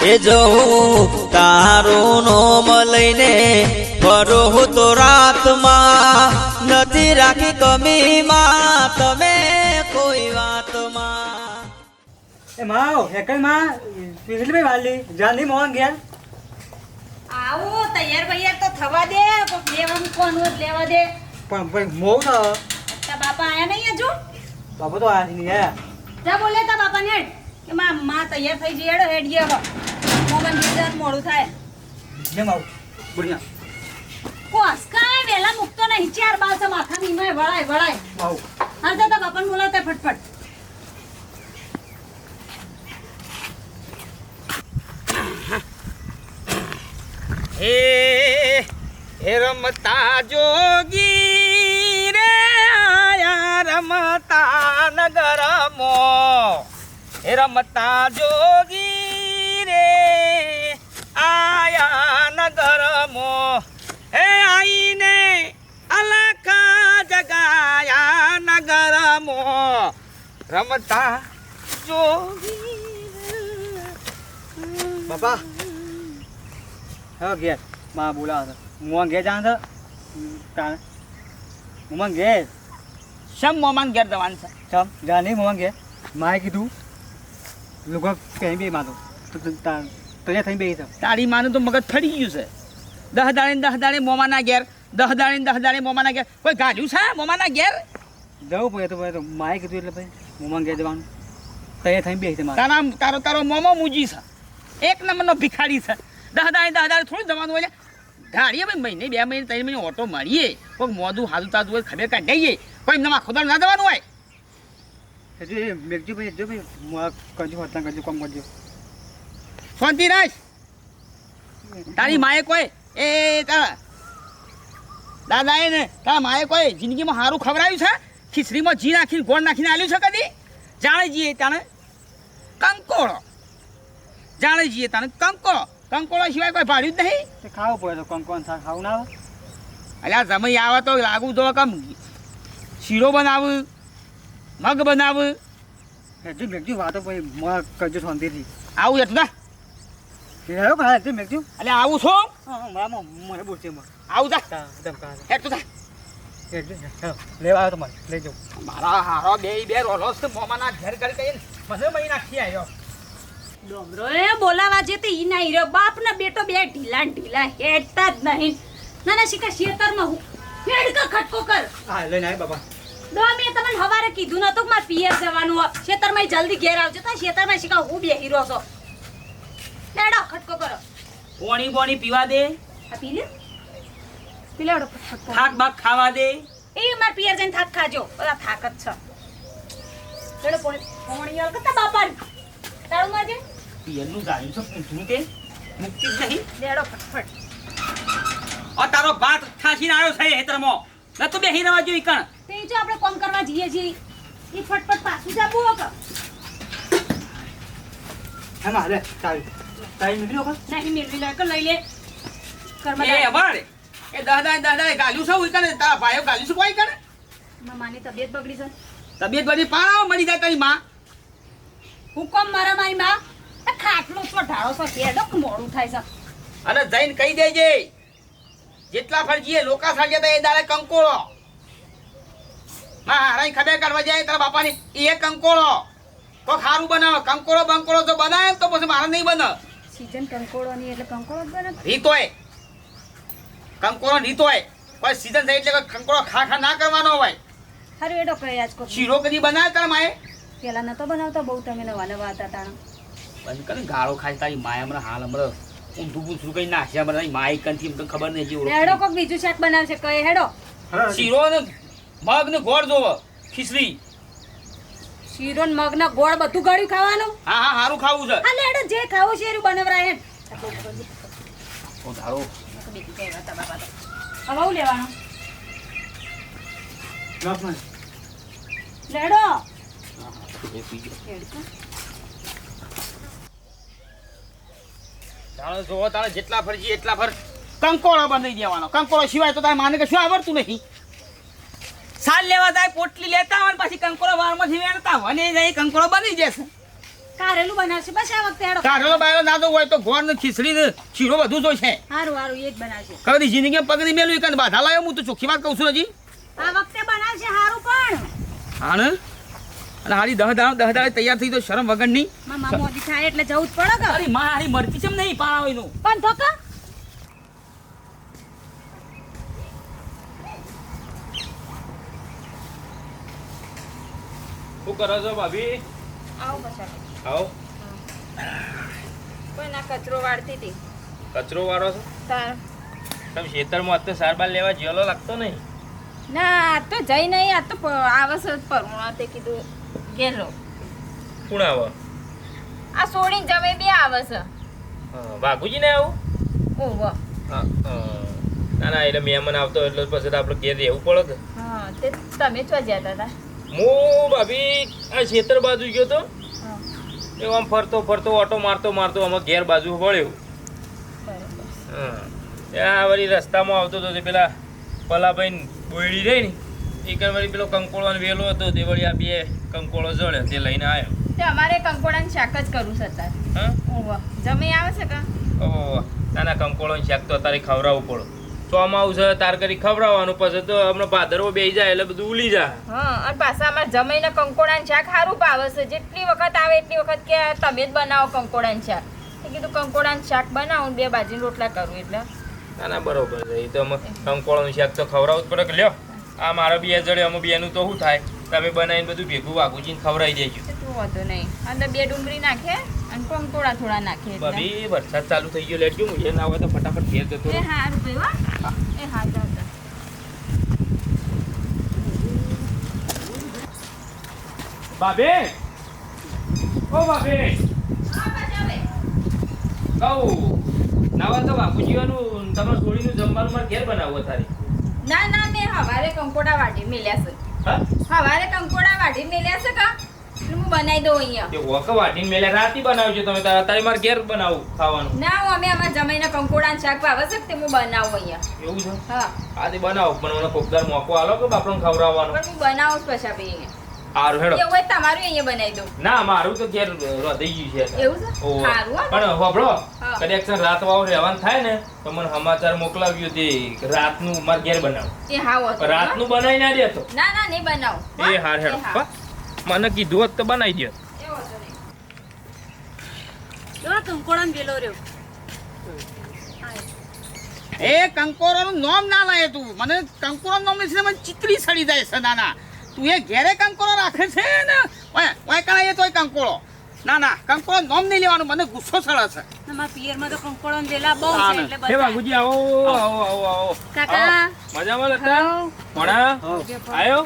એ જવું તારું નોમ લઈને ફરો હું તો રાતમાં નથી રાખી કમીમાં તમે કોઈ વાતમાં. એ માઓ હેકલમાં પીસલી ભાઈ વાલી જાની મોહન ગયા. આવો તૈયાર બૈયાર તો થવા દે લેવાનું કોનું જ લેવા દે. પણ પણ મોવ તો. તા બાપા આયા નહીં હજુ? બાપા તો આયા નહીં આયા જા બોલે તા બાપા ને કે માં માં તૈયાર થઈ જઈએ હેડો હેડ ગયો મોગન બીજા મોડું થાય. ને આવું બુડિયા કોસ કાંઈ વેલા મૂકતો નહીં ચાર બાસ માથા નીમાય વળાય વળાય. માવ હા જા તા બાપાને બોલાવતા ફટફટ. હે હે રમતા જોગી રે આયા રમતા નગરમો હે રમતા જોગી રે. આયા નગરમો. હે આઈને અલખા જગાયા નગરમો. રમતા જોગી બાપા. હા ઘેર. માં બોલાવો મોહન ગયા જાણ તો? કાને મોહન ગયા શમ મોમાન ઘેર દવાન છે? ચમ જાની મોમાન ઘેર. માએ કીધું લોકો કहीं બે માં તો તને થઈ બે તારી માનું તો મગજ ફરી ગયું છે. દહ દાડે દહ દાડે મોમાના ઘેર દહ દાડે દહ દાડે મોમાના ઘેર. કોઈ ગાડ્યું છે મોમાના ઘેર? જવું પડે તો ભાઈ તો માએ કીધું એટલે ભાઈ મોમાં ઘેર જવાનું. તૈયાર થઈ બે તારા તારો તારો મોમો મૂજી છે. એક નંબરનો ભિખારી છે. દહ દાડે દહ દાડે થોડું જવાનું હોય ગાડીએ ભાઈ મહિને બે મહિને ત્રણ મહિને ઓટો મારીએ. કોઈ મોદું હાલતા હોય ખબર કાઢી કોઈ નવા ખોદાણ ના જવાનું હોય. હજુ એ મેઘજી ભાઈ જો ભાઈ કરજો હોતના કરજો કોમ કરજો. શાંતિ રાખ. તારી માએ કોઈ એ તારા દાદાએ ને તારા માએ કોઈ જિંદગીમાં સારું ખવડાવ્યું છે? ખીચડીમાં જી નાખીને ગોળ નાખીને આલ્યું છે કદી? જાણે જઈએ તાણે કંકોળો. જાણે જઈએ તાણે કંકોળો. કંકોળો સિવાય કોઈ ભાડ્યું જ નહીં. તે ખાવું પડે તો કોણ કોણ શાક ખાવું ના આવે. અલ્યા સમય આવે તો લાગુ તો કમ? શીરો બનાવું. મગ બનાવ. હજુ મેઘજી વાતો ભાઈ મગ કરજો શાંતિથી. આવું એટલું ના એ આવ્યો ખરા હજુ મેઘજી અલ્યા આવું છું? હા મામા મને બોલશે મને આવું જા. એકદમ કહા એટલું જા. લેવા આવ્યો તો મને લઈ જાઉં મારા હારો બે બે રોલો છે મોમાના ઘેર ઘર કહીને મને મહી નાખી આવ્યો ડોમરો એ બોલાવા જે તે ઈ ના હીરો. બાપ ના બેટો બે ઢીલા ઢીલા હેડતા જ નહીં. ના ના શીખા શેતરમાં હું. હેડ કા ખટકો કર. હા લઈને આય બાપા. દો મેં તમને હવારે કીધું નતું કે મારે પિયર જવાનું હોય. ખેતરમાં જલ્દી ઘેર આવજો. તો ખેતરમાં શીખા હું બે હીરો છો? લેડો ખટકો કરો. પોણી બોણી પીવા દે. આ પી લે. પી લેડો ખટકો થાક બાક ખાવા દે. એ માર પિયર જઈને થાક ખાજો. બધા થાક જ છે. લેડો પોણી પોણી આલ કતા બાપા તાળું મારજે પિયરનું ગાયું છે પૂછવું તે. મુક્તિ જ નહીં. લેડો ફટફટ. આ તારો ભાત ખાસીને આવ્યો છે હેતરમો ન તો બેહી રહેવા જોઈએ કણ? તે જો આપણે કોમ કરવા જઈએ છીએ. એ ફટફટ પાછું જાબુ હોક હા માં તાઈ તાઈ ચાવી લો નહીં મેળવી લે કે લઈ લે. કર્મ એ અવાડ એ દાદા દાદા ગાલ્યું છે ઉઈ કને તારા ભાઈઓ ગાલ્યું છે કોઈ કને માની તબિયત બગડી છે. તબિયત બગડી પાવ મળી જાય તારી માં. હુકમ મારા મારી માં? ખાટલો છો ઢાળો છો કેડો મોડું થાય છે. અને જઈને કહી દેજે. જેટલા ફરજીએ લોકા સાંજે એ દાડે કંકોળો. હારાઈ ખબર કાઢવા જાય તારા બાપાની. એ કંકોળો. તો ખારું બનાવો. કંકોળો બંકોળો તો બનાવે તો પછી મારા નહીં બને. સીઝન કંકોળો ની એટલે કંકોળો જ બને. રીતોય કંકોળો રીતોય કોઈ સીઝન થઈ એટલે કંકોળો ખા ખા ના કરવાનો હોય. હારું એડો કઈ આજ કો શીરો કદી બનાવે તારા માએ? પેલા નતો બનાવતા બહુ તમે નવા નવા હતા તાણ. બંધ કરે ગાળો ખાય તારી માય હમણાં હાલ હમણાં ઊંધું પૂછું કઈ નાખ્યા તારી માએ કંથી એમ ખબર નહીં જેવું હેડો કોક બીજું શાક બનાવશે કઈ હેડો. શીરો ને મગ ને ગોળ જોવો ખીચડી. શીરો ને મગ ના ગોળ બધું ગળ્યું ખાવાનું? હા હા સારું ખાવું છે. હા લેડો જે ખાવું છે એરું બનાવરાય હેડ. ઓ ધારો. હવે હું લેવાનું? લેડો એ પીજો હેડ તો. તાણે જોવો તાણે જેટલા ફરજી એટલા ફર. કંકોળો બનાવી દેવાનો. કંકોળો સિવાય તો તારે માને કે શું આવડતું નહીં સાલ લેવા જાય પોટલી લેતા હોય ને પછી કંકોળો વારમાંથી વેણતા હોય અને એ કંકોળો બની જશે કારેલું બનાવશે બસ આ વખતે હેડો કારેલો બારેલો ના હોય તો ગોળ ને ખીચડી ને બધું તો છે. હારું હારું એ જ બનાવશે. કદી જિંદગી પગડી મેલું એક બાધા લાવ્યો હું તો ચોખ્ખી વાત કહું છું હજી. આ વખતે બનાવશે હારું પણ. હા ને અને હારી દહ દાણ દહ દાળ તૈયાર થઈ તો શરમ વગરની. મામા મોદી થાય એટલે જવું જ પડે કે? અરે માં હારી મરતી છે નહીં પાણાવીનું પણ ધોકા શું કરો છો ભાભી? આવો પછાડ આવો. કોઈ ના કચરો વાળતી હતી. કચરો વાળો છો? તાર. તમે ખેતરમાં અત્યારે સારબાર લેવા જેલો લાગતો નહીં? ના આ તો જઈ નહીં આ તો આ આવસ જ પરમુણા તે કીધું. ગેલો. કોણ આવે? આ સોડી જમે બે આવસ હા, વાઘુજી ને આવું? ઓવ હા. ના ના એટલે મહેમાન આવતો એટલે પછી આપણે ઘેર રહેવું પડે કે. હા તે તમે ચો જતા હતા હું ભાભી આ ખેતર બાજુ ગયો તો? હા. એ આમ ફરતો ફરતો ઓટો મારતો મારતો આમાં ઘેર બાજુ વળ્યું. ત્યાં વળી રસ્તામાં આવતો હતો તે પેલા પલાભાઈ બોયડી રહી ને એ વળી પેલો કંકોળવાનો વેલો હતો તે વળી આ બે કંકોળો જળ્યો તે લઈને આવ્યો. તે અમારે કંકોડાનું શાક જ કરવું છે અત્યારે. હા? ઓવ જમે આવે છે કા? ઓહો. નાના કંકોળો શાક તો અત્યારે ખવડાવવું પડો. ચોમાવું છે તાર કરી ખવડાવવાનું પછી તો હમણાં ભાદરવો બેસી જાય એટલે બધું ઉલી જાય. હા અને પાછા અમારે જમીને કંકોડાનું શાક સારું ભાવે છે. જેટલી વખત આવે એટલી વખત કે તમે જ બનાવો કંકોડાનું શાક. કીધું કંકોડાનું શાક બનાવું બે બાજરીના રોટલા કરું એટલે. ના ના બરોબર છે. એ તો અમે કંકોળોનું શાક તો ખવડાવવું જ પડે કે લ્યો. આ મારો બે જડે અમે બેનું તો શું થાય? તમે બનાવીને બધું ભેગું વાગુજીને ખવડાવી દેજો. શું વાંધો નહીં. અંદર બે ડુંગળી નાખે અને કંકોડા થોડા નાખે ભાભી વરસાદ ચાલુ થઈ ગયો લેટ મુજે ના હોય તો ફટાફટ ઘેર જતો એ હા. ભાઈ એ હા જાઓ બાબે! ઓ બાબે! કહું ના હોય તો બાપુજીવાનું તમારે છોડીનું જમવાનું મારે ઘેર બનાવવું તારે. ના ના મેં હવારે કંકોડા વાટી મેલ્યા છે. હવારે કંકોડા વાઢી મેલ્યા છે કા? હું બનાવી દઉં અહીંયા. તે વોક વાટીને મેલે રાતી બનાવજો તમે તારે તારે મારે ઘેર બનાવું ખાવાનું. ના હું અમે અમારા જમાઈને કંકોડાનું શાક ભાવે છે તે હું બનાવું અહીંયા. એવું છે? હા. આ તે બનાવો પણ મને કોકદાર મોકો આલો કે બાપડો ખવડાવવાનો. પણ હું બનાવું પછી ભાઈ અહીંયા. સારું હેડો. એવું હોય તમારું અહીંયા બનાવી દઉં. ના મારું તો ઘેર રોધાઈ ગયું છે એવું છે? સારું પણ હોભળો હા. કદાચ રાત વાળું રહેવાનું થાય ને તો મને સમાચાર મોકલાવ્યું તે રાતનું મારે ઘેર બનાવો. એ હા. રાતનું બનાવી ના દેતો. ના ના નહીં બનાવું. એ હેડો. હા. હો. મને કીધું હોત તો બનાવી દે. જો કંકોડાનો વેલો રહ્યો. એ. કંકોરોનું નામ ના લાય તું. મને કંકોરો નામ લીધે મને ચિત્રી સડી જાય છે નાના. તું એ ઘેરે કંકોળો રાખે છે ને? ઓય ઓય કણા એ તોય કંકોળો. ના ના કંકોળો નોમ નહીં લેવાનું મને ગુસ્સો ચડે છે. અમારા પિયરમાં તો કંકોળો દેલા બહુ છે. એટલે હે બધા બાબુજી આવો આવો આવો આવો કાકા. મજામાં લતા? મોણા આયો?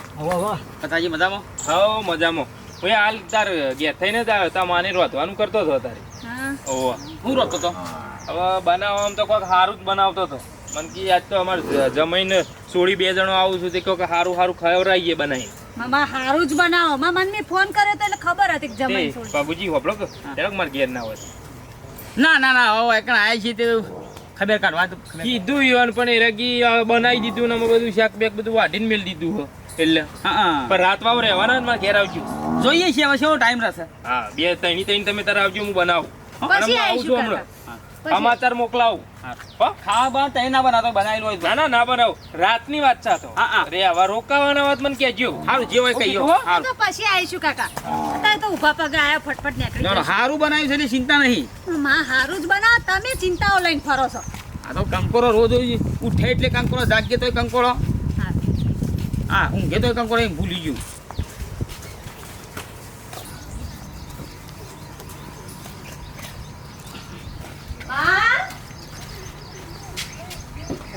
કથાજી મજામાં? હો મજામાં. હું હાલ તાર ઘેર થઈને જ આવ્યો તા માને રોધવાનું કરતો હતો તારે. હા. ઓહો. હું રોતો તો? હવે બનાવવામાં તો કોઈક સારું જ બનાવતો હતો. મને કી આજ તો અમારે જમીને સોળી બે જણો આવું છું તે કોઈક સારું સારું ખવડાવીએ બનાવી મામા હારું જ બનાવો. મામા મને ફોન કર્યો તો એટલે ખબર હતી કે જમાઈ છોડી બાબુજી હોબળો કે? ત્યારે માર ઘેર ના હોય. ના ના ના હવે એકણ આય છે તે ખબર કાઢવા તો કીધું યોન પણ એ રગી બનાવી દીધું ને બધું શાક બેક બધું વાઢીને મેળ દીધું હો. એટલે હા પણ રાત વાવ રહેવાના ને મારે ઘેર આવજો. જોઈએ છીએ હવે શું ટાઈમ રહેશે? હા બે ત્રણ ત્રણ તમે તારે આવજો હું બનાવું. પછી આવું છું હમણાં. સમાચાર મોકલાવું. હા. હો? ખાવા બા તઈ ના બનાતો બનાવેલું હોય તો. ના ના ના બનાવું. રાતની વાત છે તો. હા, હા. રોકાવાના વાત મને કહેજો. હારું જે હોય કહીયો તો પછી આવીશું કાકા. અત્યારે તો ઊભા પગે આયા ફટફટ નીકળી. હારું બનાવ્યું છે એટલે ચિંતા નહીં. માં સારું જ બનાવ તમે ચિંતાઓ લઈને ફરો છો. આ તો કંકોરો રોજ ઉઠે એટલે કંકોરો જાગે તોય કંકોરો. હા. હા ઊંઘે તોય કંકોરો એમ ભૂલી ગયું બા,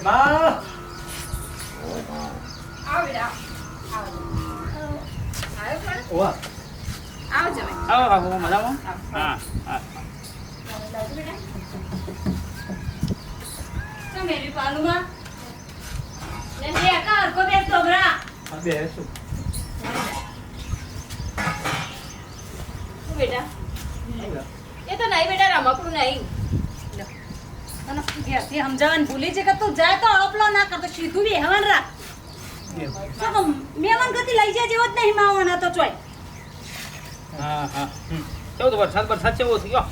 આવો. બેટા, આવો. ઓવા. આવો. આવો મજામાં? હા હા. તો મેરી પાલુમાં. લે બે કા હરકો બે શું બેટા? એ તો નહીં બેટા રમકડું નહીં. ઘેરથી સમજાવવાનું ભૂલી છે કે તું જાય તો અપલો ના કરતો સીધું બી હેવન રાખ. મેવન ગતિ લઈ જાય જેવો જ નહીં માવાના તો ચોય. હા હા. કેવો તો વરસાદ વરસાદ કેવો થયો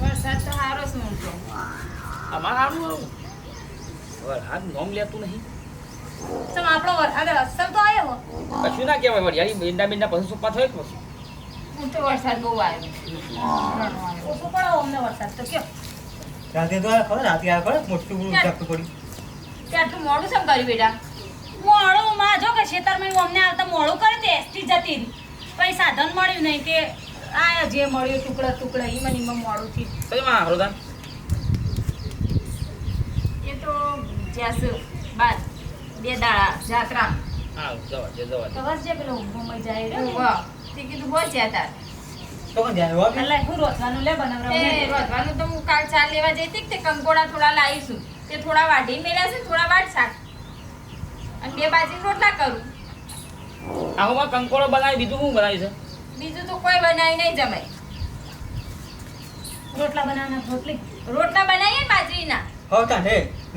વરસાદ તો સારો છે હું અમાર સારું આવું. વરસાદ નોમ લેતું નહીં. ચમ આપણો વરસાદ અસર તો આવ્યો કશું ના કહેવાય વળી બેંડા બેંડા પછી સુપા થયો જ પછી? હું તો વરસાદ બહુ આવ્યો ઓછો પડો અમને વરસાદ તો કયો. રાતે તો આ ખબર રાતે આ ખબર મોટું ઝાપટું પડ્યું. તે આટલું મોડું સમ કર્યું બેટા? મોડું માં જો કે ખેતરમાં અમને આવતા મોડું કરે તે એસટી જતી. કઈ સાધન મળ્યું નહીં તે આ જે મળ્યું ટુકડા ટુકડા એ મને એમાં મોડું થી કઈ માં હરોદાન એ તો જ્યાસ બાદ બે દાડા જાત્રા. હા જવા જે જવા ખબર છે પેલો ઊભો મય જાય રહ્યો. વાહ તે કીધું બહુ જ્યાં તાર. તો પણ ધ્યાન એવા એટલે હું રોટલાનું લે એ બનાવડાવું તો હું કાલ ચા લેવા જઈ હતી તે કંકોડા થોડા લાવીશું. તે થોડા વાઢી મેળ્યા છે થોડા વાટ શાક. અને બે બાજરી રોટલા કરું. આમાં કંકોળો બનાવી બીજું શું બનાવી છે? બીજું તો કોઈ બનાવી નહીં જમાય રોટલા બનાવવાના રોટલી? રોટલા બનાવીએ બાજરીના.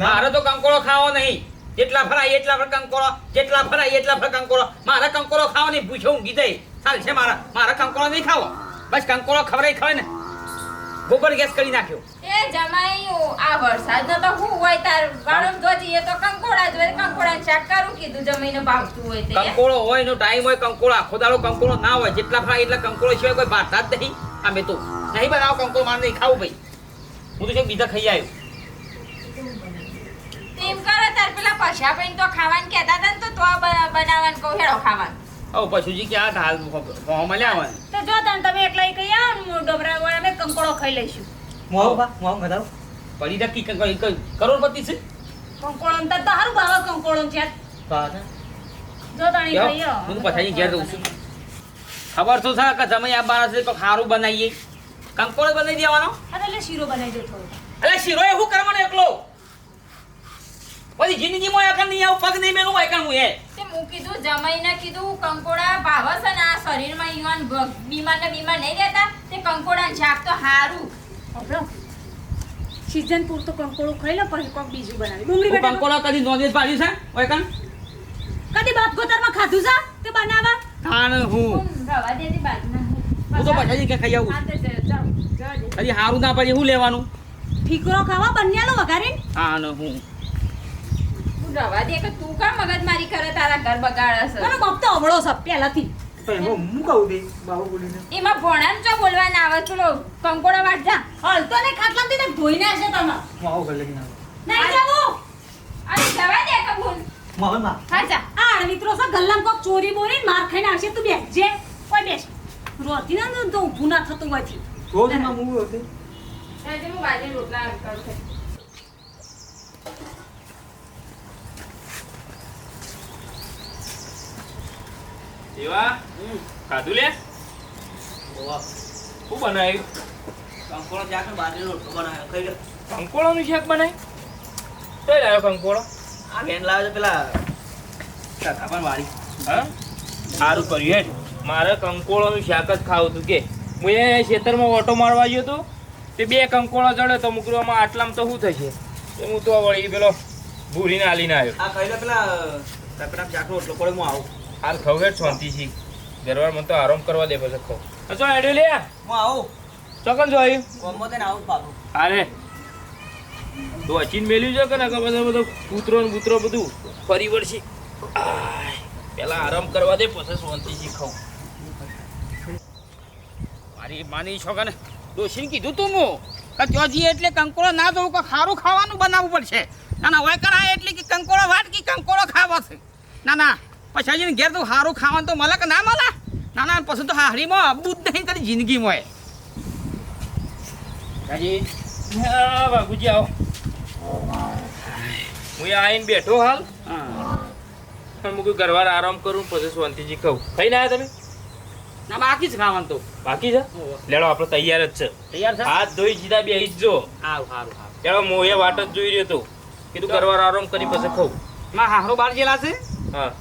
મારે તો કંકોડો ખાવો નહીં. જેટલા ફરાય એટલા પર કંકોળો જેટલા ફરાય એટલા પર કંકોળો મારા કંકોળો ખાવો નહીં પૂછો ઊંઘી જાય ચાલ છે મારા. મારા કંકોળો નહીં ખાવો. બસ કંકોળો ખબર ખવાય ને. ગોબર ગેસ કરી નાખ્યો. એ જમાઈ આ વરસાદ તો હું હોય તાર વાળમ ધોજી એ તો કંકોડા હોય કંકોડા શાક કરું કીધું જમીને ભાવતું હોય તે કંકોળો હોય નો ટાઈમ હોય કંકોળા આખો દાડો કંકોળો ના હોય જેટલા ફરાય એટલા કંકોળો સિવાય કોઈ ભાતા જ નહીં. અમે તો નહીં બનાવો કંકોળો મારે નહીં ખાવું ભાઈ. હું તો છે બીજા ખાઈ આવ્યો. તેમ કરો તાર પેલા પછા પૈન તો ખાવાનું કહેતા હતા ને તો તો બનાવવાનું કહું હેડો ખાવાનું. હવે પશુજી કે આ હાલ મોંમાં હોય. તો જો તને તમે એકલા કઈ આવો ડોબરા વાળા અમે કંકોડો ખાઈ લઈશું. મોહ બા મોહ બતાવ. પડી નક્કી ક- ક- ક- કરોડપતિ છે? કંકોડો તો સારું ભાવે કંકોડો છે જો તાણી કેવો? હું પછી ઘેર રહું છું. ખબર તો છે કે તમે આ બાર છે તો ખારું બનાવીએ. કંકોડો બનાવી દેવાનો? એટલે શીરો બનાવી દો થોડો. એટલે શીરો એ હું કરવાનો એકલો? પછી જિંદગીમાં એકણ નહીં આવું પગ નહીં મેલું એકણ હું એ. હું કીધું જમાઈને કીધું કંકોડા ભાવ છે ને આ શરીરમાં યુવાન બીમાર ને બીમાર નહીં રહેતા તે કંકોડા શાક તો સારું આપણો સીઝન પૂરતો કંકોડો ખાઈ લો પછી કોક બીજું બનાવી ડુંગળી બેટા બટાકા. કદી નોંધે પાડ્યું છે? એકણ કદી બાપ ગોતરમાં ખાધું છે તે બનાવા ખાણ હું. હું રવા દેતી બાજના હું. તો પછી કે ખાઈ આવું. હા તો જ- જાઓ, જવા હારું ના પડે હું લેવાનું? ઠીકરો ખાવા બન્યા લો વઘારીને? હા ને હું. રવા દે કે તું કા મગજમારી કરે તારા ઘર બગાડે છે? મને બાપ તો અવળો છે પહેલાથી. તો એમાં હું કહું દે? બાબુ બોલીને. એમાં ભોણાને જો બોલવા ના આવે ચલો કંકોડો વાટ જા. હલતો ને ખાટલાથી ને ધોઈને હશે તમે. હું આવું ઘર લઈને આવું. નહીં જાવું. અરે જવા દે કબૂલ મોહનમાં હા જા. આ મિત્રો સા ગલ્લામ કોક ચોરી બોરી માર ખાઈને આવશે તું બેસજે. કોઈ બેસ. રોતી ના તો ઊભું ના થતું હોયથી. તો ના હું હતી આજે હું બાજે રોટલા કરું એવા? ખાધું લે? શું બનાવ્યું? કંકોળો જાતો બાજરી રોટલો બનાવ્યો. ખાઈ લો. કંકોળાનું શાક બનાવ્યું કઈ લાવ્યો કંકોળો? આ બેન લાવે છે પેલા કાકા વાળી. હા? સારું કર્યું હેડ. મારે કંકોળોનું શાક જ ખાવું હતું કે. હું એ ખેતરમાં ઓટો મારવા ગયો હતો તે બે કંકોળો ચડે તો મૂકવામાં આટલામાં તો શું થશે? એ હું તો વળી પેલો ભૂરીને આલીને આવ્યો. આ કહી પેલા ટકડા જાતો રોટલો પડે હું આવું. હાલ ખવ હેડ શાંતિથી ઘરવાર મને તો આરામ કરવા દે પછી ખવ ચો હેડ્યો લે. હું આવું. ચોકન જો આવ્યું ગમો તેને આવું પાછું. અરે તો અચીન મેલ્યું છે કે ના બધો બધો કૂતરો ને કૂતરો બધું ફરી વળશે. પેલા આરામ કરવા દે પછી શાંતિથી ખાઉં મારી માની છો ને? ડોશીને કીધું તું હું કે ત્યાં જઈએ એટલે કંકોળો ના જવું કે ખારું ખાવાનું બનાવવું પડશે. ના ના હોય કરાય એટલે કે કંકોળો વાટ કે કંકોળો ખાવા છે. ના ના. પછી જઈને ઘેર તો સારું ખાવાનું તો મળે કે ના મળે? ના ના પછી તો હારીમાં અબૂત નહીં તારી જિંદગીમાં હા બાપુજી આવો. હું આવીને બેઠો હાલ. હા. પણ મૂકું ઘરવાર આરામ કરું પછી શાંતિથી કહું ખાઈને આવ્યા તમે? ના બાકી જ ખાવાનું તો. બાકી છે? લેડો આપણે તૈયાર જ છે. તૈયાર છે? હાથ ધોઈ સીધા બે જો સારું સારું સારું લેડો મોએ વાટ જ જોઈ રહ્યો તો. કીધું ઘરવાર આરામ કરી પછી ખાઉં. માં હારો બાર જેલા છે? હા.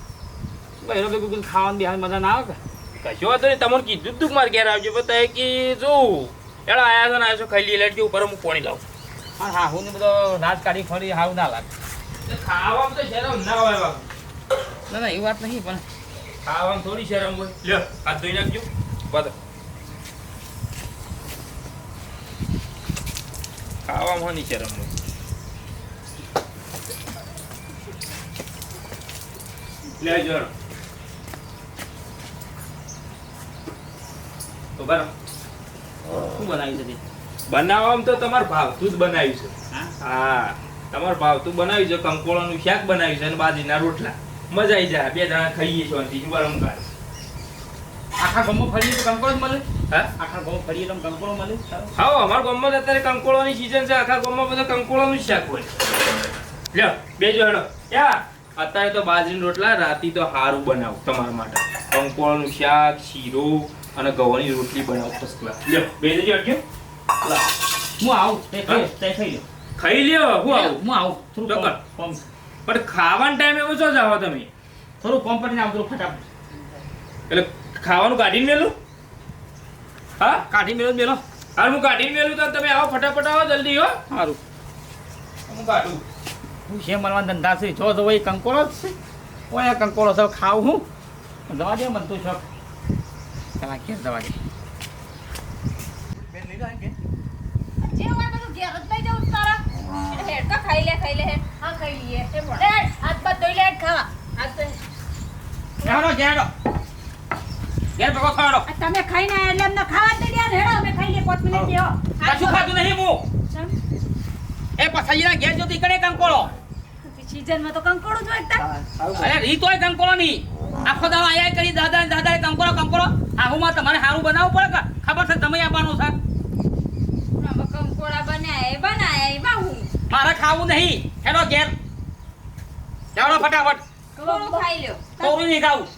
બહેરો ભેગું ખાવાનું બિહાર મજા ના આવે કે? કશો વાંધો નહીં તમને કીધું તું મારે ઘેર આવજો. પણ તમે કે જોઉં. એડો આયા છો ને આવ્યો છો ખાઈ લઈએ લેટ ઉપર હું પાણી લાવું. હા હા હું બધો રાત કાઢી ફરી સારું ના લાગે. ખાવામાં તો શરમ ના હોય ના ના એ વાત નહીં પણ ખાવામાં થોડી શરમ હોય. લ્યો હાથ ધોઈ નાખજો. બસ ખાવામાં નહીં શરમ હોય. લેજો હેડો. શું બનાવ્યું છે બનાવવામાં તો તમારે ભાવતું જ બનાવ્યું છે. હા? તમારે ભાવતું બનાવ્યું છે કંકોળાનું શાક બનાવ્યું છે અને બાજરીના રોટલા. મજા આવી જાય. બે જણા ખાઈએ શાંતિથી બરમ કાઢ આખા ગામમાં ફરીએ તો કંકોડો જ મળે? હા? આખા ગામમાં ફરીએ તો કંકોડો મળે? હા અમારા ગામમાં અત્યારે કંકોળાની season છે. આખા ગામમાં બધા કંકોળાનું શાક હોય. લ્યો બેજો હેડો. ક્યાં અત્યારે તો બાજરીના રોટલા રાતી તો સારું બનાવું તમારા માટે. કંકોળાનું શાક શીરો અને ગવાની રોટલી બનાવ ફર્સ્ટ ક્લાસ લ્યો બે દેજો અટક્યો હું આવું તે તે ખાઈ લો ખાઈ લ્યો હું આવું. હું આવું થોડું. કોમ કોમ. પણ ખાવાના ટાઈમે એવો છો જાવ તમે? થોડું કોમ કરીને આવું થોડું ફટાફટ. એટલે ખાવાનું કાઢીને મેલું? હા? કાઢી મેલો મેલો. હા હું કાઢીને મેલું તો તમે આવો ફટાફટ આવો જલ્દી હો. સારું. હું કાઢું. હું છે મળવા ધંધા છે. જો જો કંકોળો જ છે. ઓય કંકોળો છે ખાવ હું. દવા દે મન તું શોખ. ચાલા ઘેર દવા દે. બેન લઈ લો કે? જે હોય બધું ઘેર જ લઈ જાઉં તારા. એટલે હેડ તો ખાઈ લે ખાઈ લે હેડ. હા ખાઈ લઈએ. એ પણ. હાથ બાદ ધોઈ લેટ ખાવા. આ તો હેડો ઘેરડો ઘેર ભેગો ખાડો તમે ખાઈને આયા એટલે અમને ખાવા જ નહીં દે હેડો અમે ખાઈ લે પાંચ મિનિટ જેવો. કશું ખાતું નહીં હું. એ પછાડીના ઘેર જોતી કણે કંકોડો સિઝનમાં તો કંકોળો જ હોય. અરે ઈ તોય કંકોડો નહીં. આખો દાડો આયા કરી દાદા ને દાદા કંકોડો કરો આહુમાં તમારે સારું બનાવવું પડે કે? ખબર છે તમે આપવાનું છે? કંકોડા બનાયા એ બનાયા એમાં હું મારે ખાવું નહીં. હેલો ઘેર. હેડો ફટાફટ. થોડું ખાઈ લ્યો. કોરું નહીં ખાવું.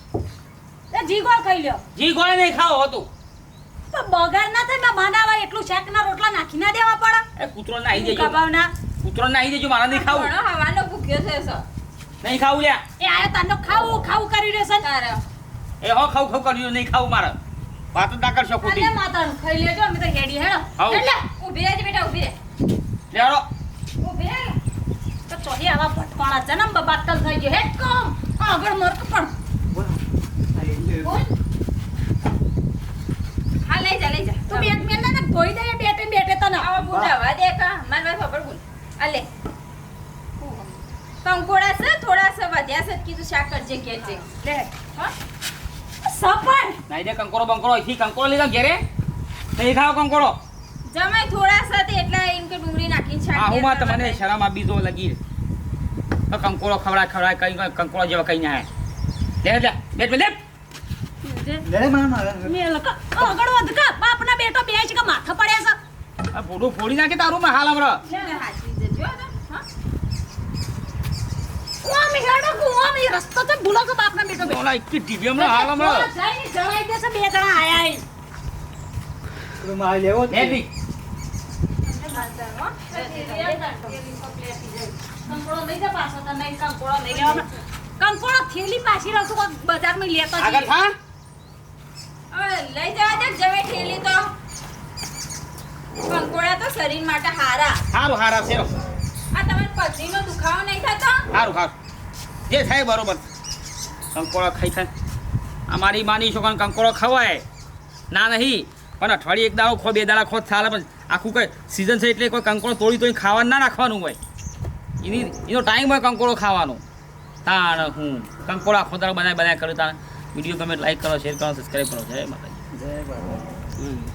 એ જીગોળ ખાઈ લ્યો. જી ગોળે નહીં ખાવો હતું. તો બગાડ ના થાય બનાવા એટલું શાકના રોટલા નાખી ના દેવા પડે. એ કૂતરો નાહી દેજો. કબાવના કૂતરો નાહી દેજો મારા નહીં ખાવું. હવાનો ભૂખ્યો છે. સર નહીં ખાવું લ્યા. એ આયો તારનો ખાવું ખાવું કરી રહેશે છે તારે. એ હો ખાવું ખાવું કર્યું નહીં ખાવું મારે. વાત ના કરશો ખોટી. અલે માતાનું ખાઈ લેજો અમે તો હેડી હેડો. એટલે ઊભી રહેજે બેટા ઊભી રહે. લેડો ઊભી રહે. તો ચોહી આવા ભટકાણા જન્મ બબાતલ થઈ ગયો હે કોમ. આગળ મરક પણ. બોલો. હા, લઈ જા લઈ જા. તું ને ધોઈ દે બેટે બેટે તને. આવો બુઢાવા દે કા. માર ખબર બોલ. આ લે. કંકોડા છે થોડા છે વધ્યા છે કીધું શાક કરજે કે છે લે. હા? સપણ નાઈ દે કંકોડો બંકોડો અહીંથી કંકોડો લીધા ઘેરે. નહીં ખાવ કંકોડો. જમાય થોડા છે તે એટલે એમ કે ડુંગળી નાખીને શાક આહુમાં માં તમને શરમ આ બીજો લગી. તો કંકોડો ખવડાય ખવડાય કઈ કઈ કંકોડો જેવા કઈ ના લે લે બેટ બેટ લે. લે, મારા મારા. મેલ ક આગળ વધ કા બાપના બેટો બેચ કે માથા પડ્યા છે. આ ભૂડું ફોડી નાખે તારું માં હાલ હમણાં. એટલે હાચવી દેજો તો, હા ઓમ હેડો ઓમ ઈ રસ્તો તો ભૂલો કે બાપના બેટો ઓલા એટલી ટીવી હમણાં હાલ હમણાં. જઈને જણાઈ દેશે બે જણા આયા ઈ. પેલું મારે લેવો જ લે છે. કંકોડો લઈ જા પાછો થેલી રાખું કોક બજારમાં લેતો આગળ જઈએ. લઈ જવા દે જવે ઠેલી તો. કંકોડા તો શરીર માટે હારા. હારું હારા છે પથરીનો દુખાવો નહીં થતો સારું સારું જે થાય બરોબર. કંકોળો ખાઈ થાય. અમારી માની છોકરાને કંકોળો ખવાય. ના નહીં પણ અઠવાડિયે એક દાડો ખો બે દાડા ખો ચાલે પણ આખું કઈ સિઝન છે એટલે કોઈ કંકોળો તોડી તોડી ખાવાનું ના નાખવાનું હોય. એની એનો ટાઈમ હોય કંકોળો ખાવાનો. તાણ હું. કંકોળો આખો દાડો બનાવી બનાવી કર્યું તાણ. વીડિયો ગમે લાઈક કરો શેર કરો સબસ્ક્રાઈબ કરો. જય માતાજી. જય બાબા.